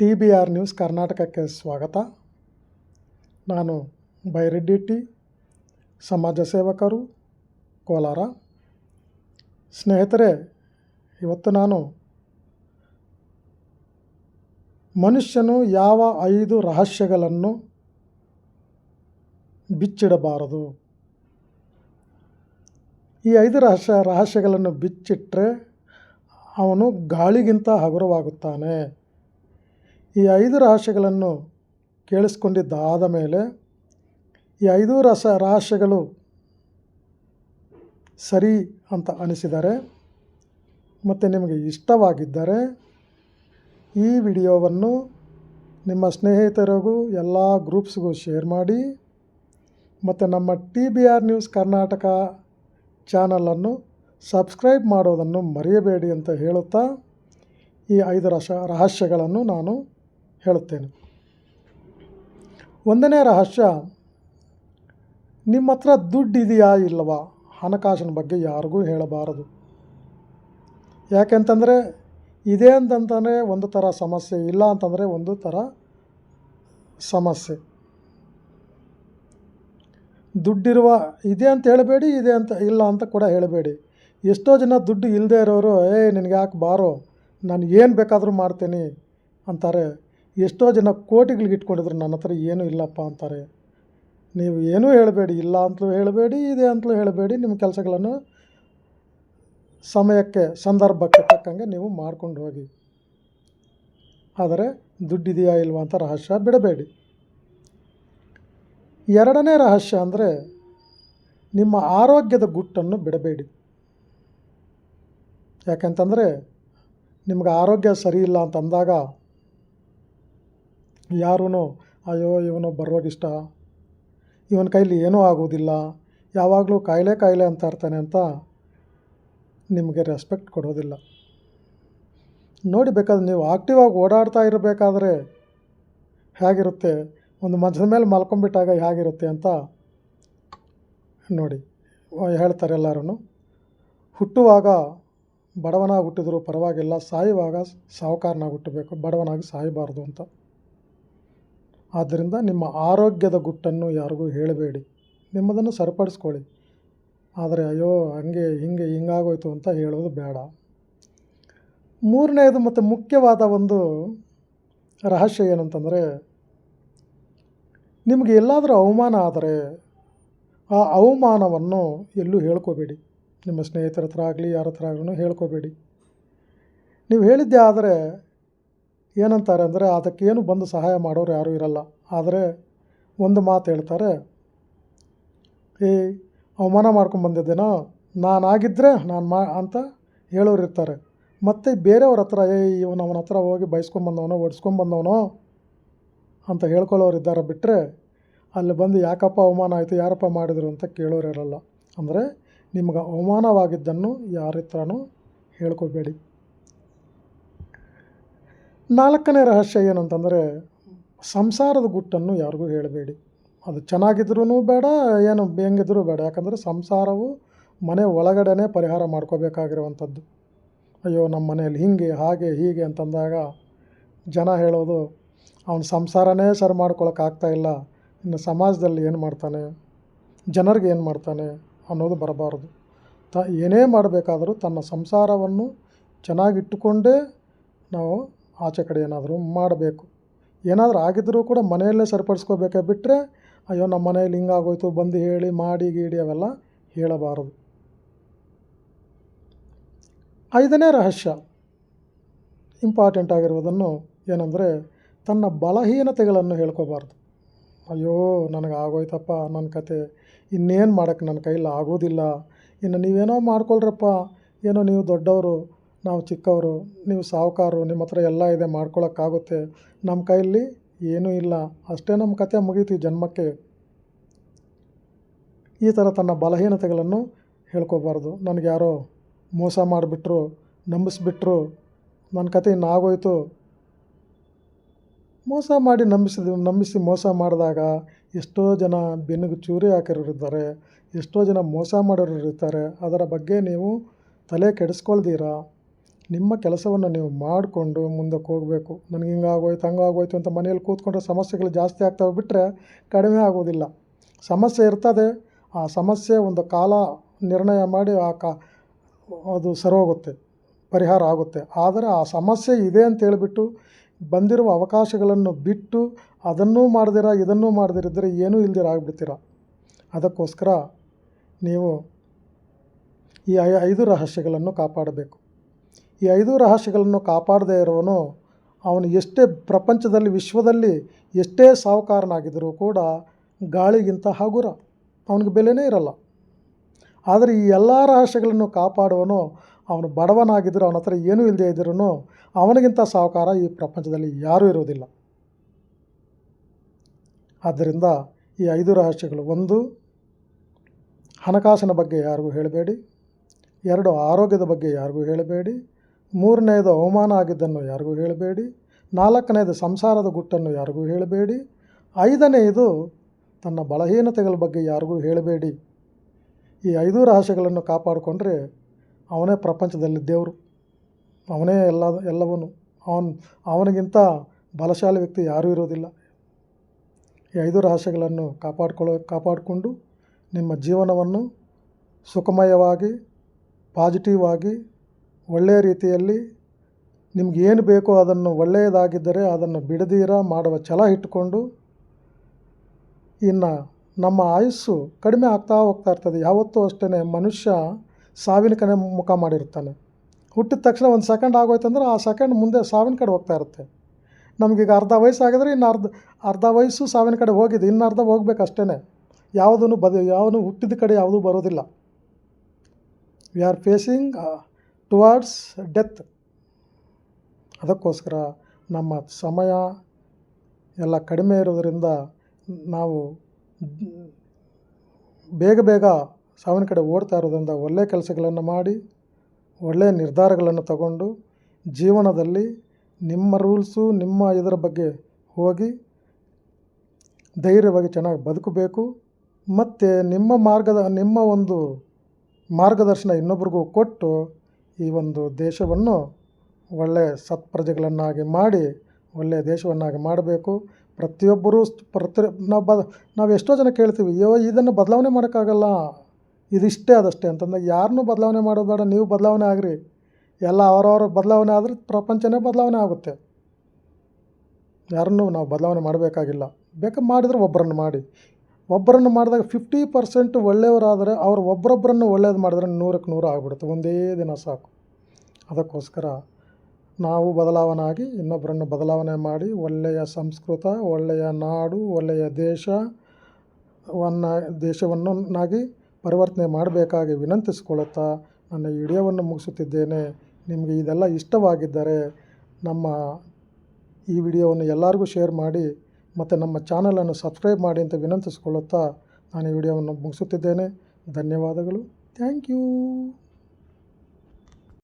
T B R news ಕರ್ನಾಟಕಕ್ಕೆ ಸ್ವಾಗತ. ನಾನು ಬೈರೆಡ್ಡಿ ಟಿ, ಸಮಾಜ ಸೇವಕರು, ಕೋಲಾರ. ಸ್ನೇಹಿತರೆ, ಇವತ್ತು ನಾನು ಮನುಷ್ಯನು ಯಾವ ಐದು ರಹಸ್ಯಗಳನ್ನು ಬಿಚ್ಚಿಡಬಾರದು? ಈ ಐದು ರಹಸ್ಯ, ರಹಸ್ಯಗಳನ್ನು ಬಿಚ್ಚಿಟ್ಟರೆ ಅವನು ಗಾಳಿಗಿಂತ ಹಗುರವಾಗುತ್ತಾನೆ. ಈ ಐದು ರಹಸ್ಯಗಳನ್ನು ಕೇಳಿಸ್ಕೊಂಡಿದ್ದಾದ ಮೇಲೆ ಈ ಐದು ರಸ ರಹಸ್ಯಗಳು ಸರಿ ಅಂತ ಅನಿಸಿದರೆ ಮತ್ತು ನಿಮಗೆ ಇಷ್ಟವಾಗಿದ್ದರೆ ಈ ವಿಡಿಯೋವನ್ನು ನಿಮ್ಮ ಸ್ನೇಹಿತರಿಗೂ ಎಲ್ಲ ಗ್ರೂಪ್ಸ್ಗೂ ಶೇರ್ ಮಾಡಿ ಮತ್ತು ನಮ್ಮ T B R news Karnataka ಚಾನಲನ್ನು ಸಬ್ಸ್ಕ್ರೈಬ್ ಮಾಡೋದನ್ನು ಮರೆಯಬೇಡಿ ಅಂತ ಹೇಳುತ್ತಾ ಈ ಐದು ರಸ ರಹಸ್ಯಗಳನ್ನು ನಾನು ಹೇಳುತ್ತೇನೆ. ಒಂದನೇ ರಹಸ್ಯ ನಿಮ್ಮ ಹತ್ರ ದುಡ್ಡಿದೆಯಾ ಇಲ್ಲವಾ? ಹಣಕಾಸಿನ ಬಗ್ಗೆ ಯಾರಿಗೂ ಹೇಳಬಾರದು. ಯಾಕೆಂತಂದರೆ, ಇದೆ ಅಂತಂತಂದರೆ ಒಂದು ಥರ ಸಮಸ್ಯೆ, ಇಲ್ಲ ಅಂತಂದರೆ ಒಂದು ಥರ ಸಮಸ್ಯೆ. ದುಡ್ಡಿರುವ ಇದೆ ಅಂತ ಹೇಳಬೇಡಿ, ಇದೆ ಅಂತ ಇಲ್ಲ ಅಂತ ಕೂಡ ಹೇಳಬೇಡಿ. ಎಷ್ಟೋ ಜನ ದುಡ್ಡು ಇಲ್ಲದೆ ಇರೋರು ಏ ನಿನಗೆ ಯಾಕೆ ಬಾರೋ? ನಾನು ಏನು ಬೇಕಾದರೂ ಮಾಡ್ತೀನಿ ಅಂತಾರೆ. ಎಷ್ಟೋ ಜನ ಕೋಟಿಗಳಿಗೆ ಇಟ್ಕೊಂಡಿದ್ರು, ನನ್ನ ಹತ್ರ ಏನೂ ಇಲ್ಲಪ್ಪ ಅಂತಾರೆ. ನೀವು ಏನೂ ಹೇಳಬೇಡಿ, ಇಲ್ಲ ಅಂತಲೂ ಹೇಳಬೇಡಿ, ಇದೆ ಅಂತಲೂ ಹೇಳಬೇಡಿ, ನಿಮ್ಮ ಕೆಲಸಗಳನ್ನು ಸಮಯಕ್ಕೆ, ಸಂದರ್ಭಕ್ಕೆ ತಕ್ಕಂಗೆ ನೀವು ಮಾಡ್ಕೊಂಡು ಹೋಗಿ. ಆದರೆ ದುಡ್ಡಿದೆಯಾ ಇಲ್ವಾ ಅಂತ ರಹಸ್ಯ ಬಿಡಬೇಡಿ. ಎರಡನೇ ರಹಸ್ಯ ಅಂದರೆ ನಿಮ್ಮ ಆರೋಗ್ಯದ ಗುಟ್ಟನ್ನು ಬಿಡಬೇಡಿ. ಯಾಕೆಂತಂದರೆ ನಿಮ್ಗೆ ಆರೋಗ್ಯ ಸರಿ ಇಲ್ಲ ಅಂತ ಅಂದಾಗ ಯಾರೂ ಅಯ್ಯೋ, ಇವನು ಬರೋಗಿಷ್ಟ ಇವನ ಕೈಲಿ ಏನೂ ಆಗೋದಿಲ್ಲ ಯಾವಾಗಲೂ ಕಾಯಿಲೆ ಕಾಯಿಲೆ ಅಂತ ಇರ್ತಾನೆ ಅಂತ ನಿಮಗೆ ರೆಸ್ಪೆಕ್ಟ್ ಕೊಡೋದಿಲ್ಲ. ನೋಡಿ ಬೇಕಾದ್ರೆ ನೀವು ಆಕ್ಟಿವ್ ಆಗಿ ಓಡಾಡ್ತಾ ಇರಬೇಕಾದ್ರೆ ಹೇಗಿರುತ್ತೆ? ಒಂದು ಮಂಚದ ಮೇಲೆ ಮಲ್ಕೊಂಡ್ಬಿಟ್ಟಾಗ ಹೇಗಿರುತ್ತೆ ಅಂತ ನೋಡಿ, ಹೇಳ್ತಾರೆ ಎಲ್ಲರೂ ಹುಟ್ಟುವಾಗ ಬಡವನಾಗಿ ಹುಟ್ಟಿದ್ರು ಪರವಾಗಿಲ್ಲ, ಸಾಯುವಾಗ ಸಾಹುಕಾರನಾಗಿ ಹುಟ್ಟಬೇಕು, ಬಡವನಾಗಿ ಸಾಯಬಾರ್ದು ಅಂತ. ಆದ್ದರಿಂದ ನಿಮ್ಮ ಆರೋಗ್ಯದ ಗುಟ್ಟನ್ನು ಯಾರಿಗೂ ಹೇಳಬೇಡಿ. ನಿಮ್ಮದನ್ನು ಸರಿಪಡಿಸ್ಕೊಳ್ಳಿ. ಆದರೆ ಅಯ್ಯೋ, ಹಂಗೆ, ಹಿಂಗೆ, ಹಿಂಗಾಗೋಯ್ತು ಅಂತ ಹೇಳೋದು ಬೇಡ. ಮೂರನೇದು ಮತ್ತು ಮುಖ್ಯವಾದ ಒಂದು ರಹಸ್ಯ ಏನಂತಂದರೆ, ನಿಮಗೆ ಎಲ್ಲಾದರೂ ಅವಮಾನ ಆದರೆ ಆ ಅವಮಾನವನ್ನು ಎಲ್ಲೂ ಹೇಳ್ಕೋಬೇಡಿ. ನಿಮ್ಮ ಸ್ನೇಹಿತರ ಹತ್ರ ಆಗಲಿ, ಯಾರ ಹತ್ರ ಆಗಲಿ ಹೇಳ್ಕೋಬೇಡಿ ನೀವು ಹೇಳಿದ್ದೆ ಆದರೆ ಏನಂತಾರೆ ಅಂದರೆ, ಅದಕ್ಕೇನು ಬಂದು ಸಹಾಯ ಮಾಡೋರು ಯಾರೂ ಇರಲ್ಲ. ಆದರೆ ಒಂದು ಮಾತು ಹೇಳ್ತಾರೆ, ಏ, ಅವಮಾನ ಮಾಡ್ಕೊಂಡು ಬಂದಿದ್ದೇನೋ? ನಾನು ಆಗಿದ್ದರೆ ನಾನು ಮಾ ಅಂತ ಹೇಳೋರು ಇರ್ತಾರೆ. ಮತ್ತು ಬೇರೆಯವ್ರ ಹತ್ರ, ಏ, ಇವನು ಅವನ ಹತ್ರ ಹೋಗಿ ಬೈಸ್ಕೊಂಬಂದವನೋ ಓಡಿಸ್ಕೊಂಬಂದವನೋ ಅಂತ ಹೇಳ್ಕೊಳ್ಳೋರು ಇದ್ದಾರೆ ಬಿಟ್ಟರೆ ಅಲ್ಲಿ ಬಂದು, ಯಾಕಪ್ಪ ಅವಮಾನ ಆಯಿತು? ಯಾರಪ್ಪ ಮಾಡಿದರು? ಅಂತ ಕೇಳೋರು ಇರಲ್ಲ. ಅಂದರೆ, ನಿಮ್ಗೆ ಅವಮಾನವಾಗಿದ್ದನ್ನು ಯಾರ ಹತ್ರನೂ ಹೇಳ್ಕೋಬೇಡಿ. ನಾಲ್ಕನೇ ರಹಸ್ಯ ಏನು ಅಂತಂದರೆ ಸಂಸಾರದ ಗುಟ್ಟನ್ನು ಯಾರಿಗೂ ಹೇಳಬೇಡಿ. ಅದು ಚೆನ್ನಾಗಿದ್ರೂ ಬೇಡ, ಏನು ಹೆಂಗಿದ್ರೂ ಬೇಡ. ಯಾಕಂದರೆ ಸಂಸಾರವು ಮನೆ ಒಳಗಡೆನೇ ಪರಿಹಾರ ಮಾಡ್ಕೋಬೇಕಾಗಿರುವಂಥದ್ದು. ಅಯ್ಯೋ, ನಮ್ಮ ಮನೆಯಲ್ಲಿ ಹೀಗೆ, ಹಾಗೆ, ಹೀಗೆ ಅಂತಂದಾಗ ಜನ ಹೇಳೋದು, ಅವನ ಸಂಸಾರನೇ ಸರಿ ಮಾಡ್ಕೊಳಕ್ಕಾಗ್ತಾಯಿಲ್ಲ ಇನ್ನು ಸಮಾಜದಲ್ಲಿ ಏನು ಮಾಡ್ತಾನೆ? ಜನರಿಗೆ ಏನು ಮಾಡ್ತಾನೆ? ಅನ್ನೋದು ಬರಬಾರದು. ತ ಏನೇ ಮಾಡಬೇಕಾದರೂ ತನ್ನ ಸಂಸಾರವನ್ನು ಚೆನ್ನಾಗಿಟ್ಟುಕೊಂಡೇ ನಾವು ಆಚೆ ಕಡೆ ಏನಾದರೂ ಮಾಡಬೇಕು. ಏನಾದರೂ ಆಗಿದ್ದರೂ ಕೂಡ ಮನೆಯಲ್ಲೇ ಸರಿಪಡಿಸ್ಕೋಬೇಕೆ ಬಿಟ್ಟರೆ ಅಯ್ಯೋ, ನಮ್ಮ ಮನೇಲಿ ಹಿಂಗಾಗೋಯ್ತು, ಬಂದು ಹೇಳಿ, ಮಾಡಿ, ಗೀಡಿ ಅವೆಲ್ಲ ಹೇಳಬಾರದು. ಐದನೇ ರಹಸ್ಯ. ಇಂಪಾರ್ಟೆಂಟ್ ಆಗಿರುವುದನ್ನು ಏನಂದರೆ, ತನ್ನ ಬಲಹೀನತೆಗಳನ್ನು ಹೇಳ್ಕೋಬಾರ್ದು ಅಯ್ಯೋ ನನಗೆ ಆಗೋಯ್ತಪ್ಪ ನನ್ನ ಕತೆ, ಇನ್ನೇನು ಮಾಡೋಕ್ಕೆ ನನ್ನ ಕೈಲಿ ಆಗೋದಿಲ್ಲ, ಇನ್ನು ನೀವೇನೋ ಮಾಡ್ಕೊಳ್ರಪ್ಪ, ಏನೋ ನೀವು ದೊಡ್ಡವರು ನಾವು ಚಿಕ್ಕವರು, ನೀವು ಸಾಹುಕಾರರು, ನಿಮ್ಮ ಹತ್ರ ಎಲ್ಲ ಇದೆ ಮಾಡ್ಕೊಳ್ಳೋಕ್ಕಾಗುತ್ತೆ ನಮ್ಮ ಕೈಯಲ್ಲಿ ಏನೂ ಇಲ್ಲ. ಅಷ್ಟೇ ನಮ್ಮ ಕತೆ ಮುಗೀತು ಜನ್ಮಕ್ಕೆ. ಈ ಥರ ತನ್ನ ಬಲಹೀನತೆಗಳನ್ನು ಹೇಳ್ಕೋಬಾರ್ದು. ನನಗೆ ಯಾರೋ ಮೋಸ ಮಾಡಿಬಿಟ್ರು, ನಂಬಿಸ್ಬಿಟ್ರು, ನನ್ನ ಕತೆ ಇನ್ನಾಗೋಯ್ತು ಮೋಸ ಮಾಡಿ ನಂಬಿಸಿದ ನಂಬಿಸಿ ಮೋಸ ಮಾಡಿದಾಗ ಎಷ್ಟೋ ಜನ ಬೆನ್ನಿಗೆ ಚೂರಿ ಹಾಕಿರೋರಿದ್ದಾರೆ, ಎಷ್ಟೋ ಜನ ಮೋಸ ಮಾಡೋರು ಇರ್ತಾರೆ ಅದರ ಬಗ್ಗೆ ನೀವು ತಲೆ ಕೆಡಿಸ್ಕೊಳ್ದಿರ? ನಿಮ್ಮ ಕೆಲಸವನ್ನು ನೀವು ಮಾಡಿಕೊಂಡು ಮುಂದಕ್ಕೆ ಹೋಗಬೇಕು. ನನಗೆ ಹಿಂಗಾಗೋಯ್ತು, ಹಂಗಾಗೋಯ್ತು ಅಂತ ಮನೆಯಲ್ಲಿ ಕೂತ್ಕೊಂಡ್ರೆ ಸಮಸ್ಯೆಗಳು ಜಾಸ್ತಿ ಆಗ್ತವೆ ಬಿಟ್ಟರೆ ಕಡಿಮೆ ಆಗೋದಿಲ್ಲ. ಸಮಸ್ಯೆ ಇರ್ತದೆ. ಆ ಸಮಸ್ಯೆ ಒಂದು ಕಾಲ ನಿರ್ಣಯ ಮಾಡಿ ಆ ಕ ಅದು ಸರೋಗುತ್ತೆ ಪರಿಹಾರ ಆಗುತ್ತೆ. ಆದರೆ ಆ ಸಮಸ್ಯೆ ಇದೆ ಅಂತ ಹೇಳಿಬಿಟ್ಟು ಬಂದಿರುವ ಅವಕಾಶಗಳನ್ನು ಬಿಟ್ಟು ಅದನ್ನೂ ಮಾಡ್ದಿರ, ಇದನ್ನೂ ಮಾಡದಿರಿದ್ರೆ ಏನೂ ಇಲ್ದಿರ ಆಗಿಬಿಡ್ತೀರ? ಅದಕ್ಕೋಸ್ಕರ ನೀವು ಈ ಐದು ರಹಸ್ಯಗಳನ್ನು ಕಾಪಾಡಬೇಕು. ಈ ಐದು ರಹಸ್ಯಗಳನ್ನು ಕಾಪಾಡದೇ ಇರೋನು ಅವನು ಎಷ್ಟೇ ಪ್ರಪಂಚದಲ್ಲಿ, ವಿಶ್ವದಲ್ಲಿ ಎಷ್ಟೇ ಸಾವುಕಾರನಾಗಿದ್ದರೂ ಕೂಡ ಗಾಳಿಗಿಂತ ಹಗುರ. ಅವನಿಗೆ ಬೆಲೆನೇ ಇರಲ್ಲ. ಆದರೆ ಈ ಎಲ್ಲ ರಹಸ್ಯಗಳನ್ನು ಕಾಪಾಡುವನು ಅವನು ಬಡವನಾಗಿದ್ದರೂ ಅವನ ಹತ್ರ ಏನೂ ಇಲ್ಲದೆ ಇದ್ದರೂ ಅವನಿಗಿಂತ ಸಾವುಕಾರ ಈ ಪ್ರಪಂಚದಲ್ಲಿ ಯಾರೂ ಇರೋದಿಲ್ಲ ಆದ್ದರಿಂದ ಈ ಐದು ರಹಸ್ಯಗಳು ಒಂದು, ಹಣಕಾಸಿನ ಬಗ್ಗೆ ಯಾರಿಗೂ ಹೇಳಬೇಡಿ. ಎರಡು, ಆರೋಗ್ಯದ ಬಗ್ಗೆ ಯಾರಿಗೂ ಹೇಳಬೇಡಿ. ಮೂರನೆಯದು ಅವಮಾನ ಆಗಿದ್ದನ್ನು ಯಾರಿಗೂ ಹೇಳಬೇಡಿ. ನಾಲ್ಕನೆಯದು ಸಂಸಾರದ ಗುಟ್ಟನ್ನು ಯಾರಿಗೂ ಹೇಳಬೇಡಿ. ಐದನೆಯದು ತನ್ನ ಬಲಹೀನತೆಗಳ ಬಗ್ಗೆ ಯಾರಿಗೂ ಹೇಳಬೇಡಿ. ಈ ಐದು ರಹಸ್ಯಗಳನ್ನು ಕಾಪಾಡಿಕೊಂಡ್ರೆ ಅವನೇ ಪ್ರಪಂಚದಲ್ಲಿ ದೇವರು. ಅವನೇ ಎಲ್ಲ, ಎಲ್ಲವನು. ಅವನ್, ಅವನಿಗಿಂತ ಬಲಶಾಲಿ ವ್ಯಕ್ತಿ ಯಾರೂ ಇರೋದಿಲ್ಲ ಈ ಐದು ರಹಸ್ಯಗಳನ್ನು ಕಾಪಾಡ್ಕೊಳ್ಳೋ, ಕಾಪಾಡಿಕೊಂಡು ನಿಮ್ಮ ಜೀವನವನ್ನು ಸುಖಮಯವಾಗಿ ಪಾಸಿಟಿವ್ ಆಗಿ ಒಳ್ಳೆಯ ರೀತಿಯಲ್ಲಿ ನಿಮ್ಗೆ ಏನು ಬೇಕೋ ಅದನ್ನು ಒಳ್ಳೆಯದಾಗಿದ್ದರೆ ಅದನ್ನು ಬಿಡದೀರ ಮಾಡುವ ಛಲ ಇಟ್ಟುಕೊಂಡು ಇನ್ನು ನಮ್ಮ ಆಯಸ್ಸು ಕಡಿಮೆ ಆಗ್ತಾ ಹೋಗ್ತಾ ಇರ್ತದೆ. ಯಾವತ್ತೂ ಅಷ್ಟೇ ಮನುಷ್ಯ ಸಾವಿನ ಕಡೆ ಮುಖ ಮಾಡಿರ್ತಾನೆ. ಹುಟ್ಟಿದ ತಕ್ಷಣ ಒಂದು ಸೆಕೆಂಡ್ ಆಗೋಯ್ತಂದ್ರೆ ಆ ಸೆಕೆಂಡ್ ಮುಂದೆ ಸಾವಿನ ಕಡೆ ಹೋಗ್ತಾ ಇರುತ್ತೆ. ನಮಗೀಗ ಅರ್ಧ ವಯಸ್ಸು ವಯಸ್ಸಾಗಿದ್ರೆ ಇನ್ನು ಅರ್ಧ ಅರ್ಧ ವಯಸ್ಸು ಸಾವಿನ ಕಡೆ ಹೋಗಿದೆ. ಇನ್ನು ಅರ್ಧ ಹೋಗ್ಬೇಕು ಅಷ್ಟೇ ಯಾವುದೂ ಬದ, ಯಾವನು ಹುಟ್ಟಿದ ಕಡೆ ಯಾವುದೂ ಬರೋದಿಲ್ಲ. We are facing towards death ಅದಕ್ಕೋಸ್ಕರ ನಮ್ಮ ಸಮಯ ಎಲ್ಲ ಕಡಿಮೆ ಇರೋದರಿಂದ ನಾವು ಬೇಗ ಬೇಗ ಸಾವಿನ ಕಡೆ ಓಡ್ತಾ ಇರೋದ್ರಿಂದ ಒಳ್ಳೆಯ ಕೆಲಸಗಳನ್ನು ಮಾಡಿ ಒಳ್ಳೆಯ ನಿರ್ಧಾರಗಳನ್ನು ತಗೊಂಡು ಜೀವನದಲ್ಲಿ ನಿಮ್ಮ ರೂಲ್ಸು, ನಿಮ್ಮ ಇದರ ಬಗ್ಗೆ ಹೋಗಿ ಧೈರ್ಯವಾಗಿ ಚೆನ್ನಾಗಿ ಬದುಕಬೇಕು. ಮತ್ತು ನಿಮ್ಮ ಮಾರ್ಗದ, ನಿಮ್ಮ ಒಂದು ಮಾರ್ಗದರ್ಶನ ಇನ್ನೊಬ್ರಿಗೂ ಕೊಟ್ಟು ಈ ಒಂದು ದೇಶವನ್ನು ಒಳ್ಳೆಯ ಸತ್ಪ್ರಜೆಗಳನ್ನಾಗಿ ಮಾಡಿ ಒಳ್ಳೆಯ ದೇಶವನ್ನಾಗಿ ಮಾಡಬೇಕು. ಪ್ರತಿಯೊಬ್ಬರೂ ಪ್ರತಿ, ನಾವು ಬದ, ನಾವು ಎಷ್ಟೋ ಜನ ಕೇಳ್ತೀವಿ, ಅಯ್ಯೋ, ಇದನ್ನು ಬದಲಾವಣೆ ಮಾಡೋಕ್ಕಾಗಲ್ಲ, ಇದಿಷ್ಟೇ ಅದಷ್ಟೇ ಅಂತಂದ್ರೆ ಯಾರನ್ನೂ ಬದಲಾವಣೆ ಮಾಡೋದು ಬೇಡ, ನೀವು ಬದಲಾವಣೆ ಆಗಿರಿ. ಎಲ್ಲ ಅವರವರ ಬದಲಾವಣೆ ಆದರೆ ಪ್ರಪಂಚನೇ ಬದಲಾವಣೆ ಆಗುತ್ತೆ. ಯಾರನ್ನೂ ನಾವು ಬದಲಾವಣೆ ಮಾಡಬೇಕಾಗಿಲ್ಲ. ಬೇಕಾ ಮಾಡಿದರೆ ಒಬ್ಬರನ್ನು ಮಾಡಿ. ಒಬ್ಬರನ್ನು ಮಾಡಿದಾಗ ಫಿಫ್ಟಿ ಪರ್ಸೆಂಟ್ ಒಳ್ಳೆಯವರಾದರೆ ಅವ್ರು ಒಬ್ಬರೊಬ್ಬರನ್ನು ಒಳ್ಳೇದು ಮಾಡಿದ್ರೆ ನೂರಕ್ಕೆ ನೂರು ಆಗಿಬಿಡುತ್ತೆ. ಒಂದೇ ದಿನ ಸಾಕು. ಅದಕ್ಕೋಸ್ಕರ ನಾವು ಬದಲಾವಣೆ ಆಗಿ ಇನ್ನೊಬ್ಬರನ್ನು ಬದಲಾವಣೆ ಮಾಡಿ ಒಳ್ಳೆಯ ಸಂಸ್ಕೃತ, ಒಳ್ಳೆಯ ನಾಡು, ಒಳ್ಳೆಯ ದೇಶವನ್ನು ದೇಶವನ್ನಾಗಿ ಪರಿವರ್ತನೆ ಮಾಡಬೇಕಾಗಿ ವಿನಂತಿಸಿಕೊಳ್ಳುತ್ತಾ ನನ್ನ ವಿಡಿಯೋವನ್ನು ಮುಗಿಸುತ್ತಿದ್ದೇನೆ. ನಿಮಗೆ ಇದೆಲ್ಲ ಇಷ್ಟವಾಗಿದ್ದರೆ ನಮ್ಮ ಈ ವಿಡಿಯೋವನ್ನು ಎಲ್ಲರಿಗೂ ಶೇರ್ ಮಾಡಿ ಮತ್ತು ನಮ್ಮ ಚಾನಲನ್ನು ಸಬ್ಸ್ಕ್ರೈಬ್ ಮಾಡಿ ಅಂತ ವಿನಂತಿಸಿಕೊಳ್ಳುತ್ತಾ ನಾನು ಈ ವಿಡಿಯೋವನ್ನು ಮುಗಿಸುತ್ತಿದ್ದೇನೆ. ಧನ್ಯವಾದಗಳು. Thank you.